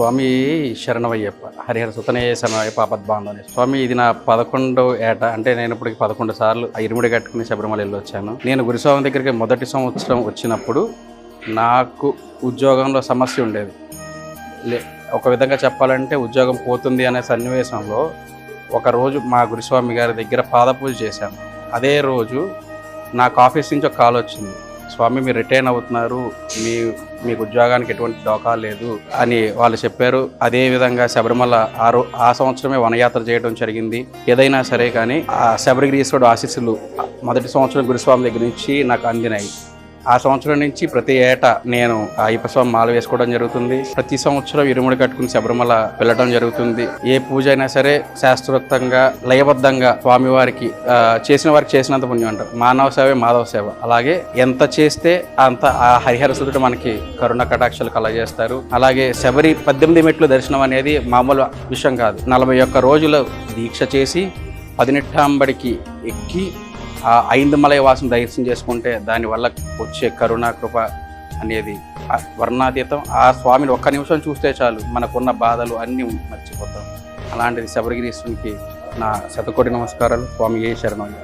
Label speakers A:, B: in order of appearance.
A: స్వామి శరణవయ్యప్ప హరిహర సుతనే శరణయ్యప్ప ఆపద్బాంధవని స్వామి ఇది నా పదకొండో ఏట. అంటే నేను ఇప్పటికి పదకొండు సార్లు ఇరుముడి కట్టుకుని శబరిమల వెళ్ళి వచ్చాను. నేను గురుస్వామి దగ్గరికి మొదటి సంవత్సరం వచ్చినప్పుడు నాకు ఉద్యోగంలో సమస్య ఉండేది. లే ఒక విధంగా చెప్పాలంటే ఉద్యోగం పోతుంది అనే సన్నివేశంలో ఒకరోజు మా గురుస్వామి గారి దగ్గర పాదపూజ చేశాను. అదే రోజు నాకు ఆఫీస్ నుంచి ఒక కాల్ వచ్చింది. స్వామి మీరు రిటైర్న్ అవుతున్నారు. మీ మీకు ఉద్యోగానికి ఎటువంటి డోకా లేదు అని వాళ్ళు చెప్పారు. అదే విధంగా శబరిమల ఆ రో ఆ సంవత్సరమే వనయాత్ర చేయడం జరిగింది. ఏదైనా సరే కానీ ఆ శబరిగిరీశ్వరుడు ఆశీస్సులు మొదటి సంవత్సరం గురుస్వామి దగ్గర నుంచి నాకు అందినాయి. ఆ సంవత్సరం నుంచి ప్రతి ఏటా నేను అయ్యప్ప స్వామి మాల వేసుకోవడం జరుగుతుంది. ప్రతి సంవత్సరం ఇరుముడి కట్టుకుని శబరిమల వెళ్ళడం జరుగుతుంది. ఏ పూజ అయినా సరే శాస్త్రోక్తంగా లయబద్ధంగా స్వామివారికి చేసిన వారికి చేసినంత పుణ్యం అంటారు. మానవ సేవ మాధవ సేవ. అలాగే ఎంత చేస్తే అంత ఆ హరిహరసుడు మనకి కరుణ కటాక్షలు కలగజేస్తారు. అలాగే శబరి పద్దెనిమిది మెట్లు దర్శనం అనేది మామూలు విషయం కాదు. నలభై ఒక్క రోజులు దీక్ష చేసి పదినెట్టాంబడికి ఎక్కి ఆ ఐందమలయ వాసం దర్శనం చేసుకుంటే దానివల్ల వచ్చే కరుణ కృప అనేది ఆ వర్ణాతీతం. ఆ స్వామిని ఒక్క నిమిషం చూస్తే చాలు మనకున్న బాధలు అన్నీ మర్చిపోతాం. అలాంటిది శబరిగిరీశ్వరునికి నా శతకోటి నమస్కారాలు. స్వామి ఏ శరణం.